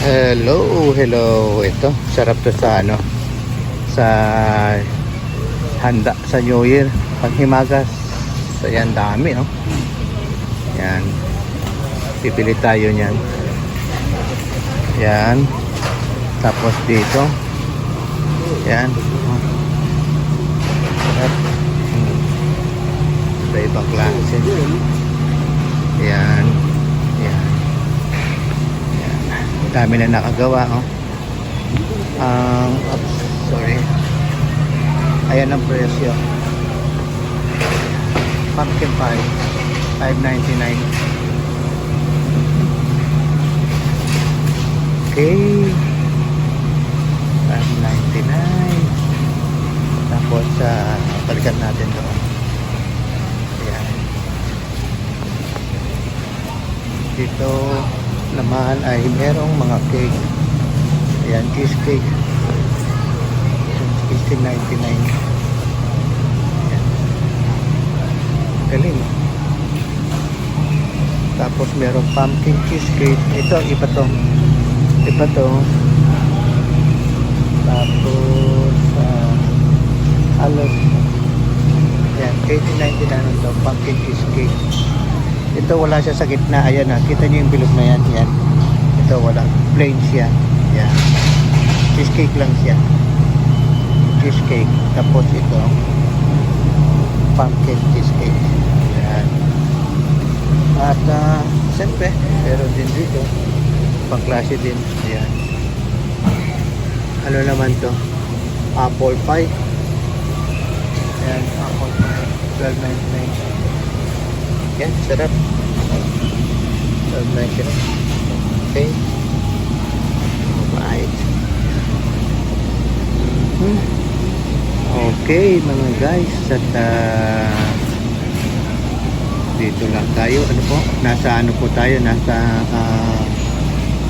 Hello, hello. Ito, sarap to sa ano sa handa sa New Year. Panghimagas. Ayan, dami, no? Yan. Pipili tayo niyan. Yan. Tapos dito. Yan. Sarap. Sa ibang klase. Yan. Yan. Yan. Dami na nakagawa, oh. Um, oops, sorry. Ayan ang presyo. Pumpkin pie. 5.99. Okay. 5.99. Tapos, uh, balikan natin doon. Ayan. Dito naman ay merong mga cake. Ayan, cheesecake. 16.99. Ayan. Galing. Tapos merong pumpkin cheesecake. Ito, iba to. Iba to. Tapos, uh, halos, yan, 18.99 ano to, pumpkin cheesecake. Ito wala siya sa gitna. Ayan na, kita niyo yung bilog na yan. Yan. Ito wala. Plain siya. Yan. Cheesecake lang siya. Cheesecake. Tapos ito, pumpkin cheesecake. Yan. At, uh, siyempre, meron din dito. Pangklase din. Ayan. Ano naman to? Apple pie. Ayan, apple pie. 12.99. Yan, sarap. 12.99. Okay. Alright. Okay, mga guys. At ah, dito lang tayo. Ano po? Nasa ano po tayo? Nasa ah,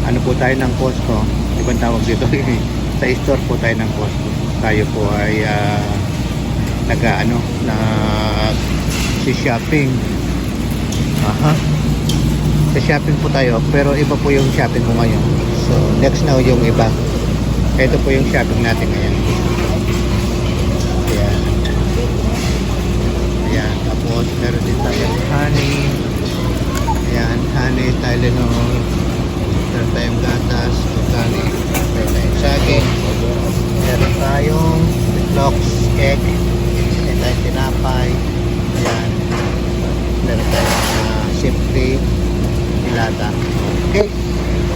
ano po tayo ng Costco. Ibang tawag dito. sa store po tayo ng Costco. Tayo po ay ah, naga ano na si shopping. Aha. Sa shopping po tayo pero iba po yung shopping ko ngayon. So next na yung iba. Ito po yung shopping natin ngayon. Ayan. Ayan. Tapos meron din tayo honey. Ayan. Honey, Tylenol. Meron tayong gatas. Honey. Meron tayong saging. Meron tayong lox, egg. Meron tayong tinapay. 150 dilata. Okay.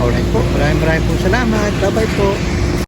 Alright po. Maraming maraming po salamat. Bye-bye po.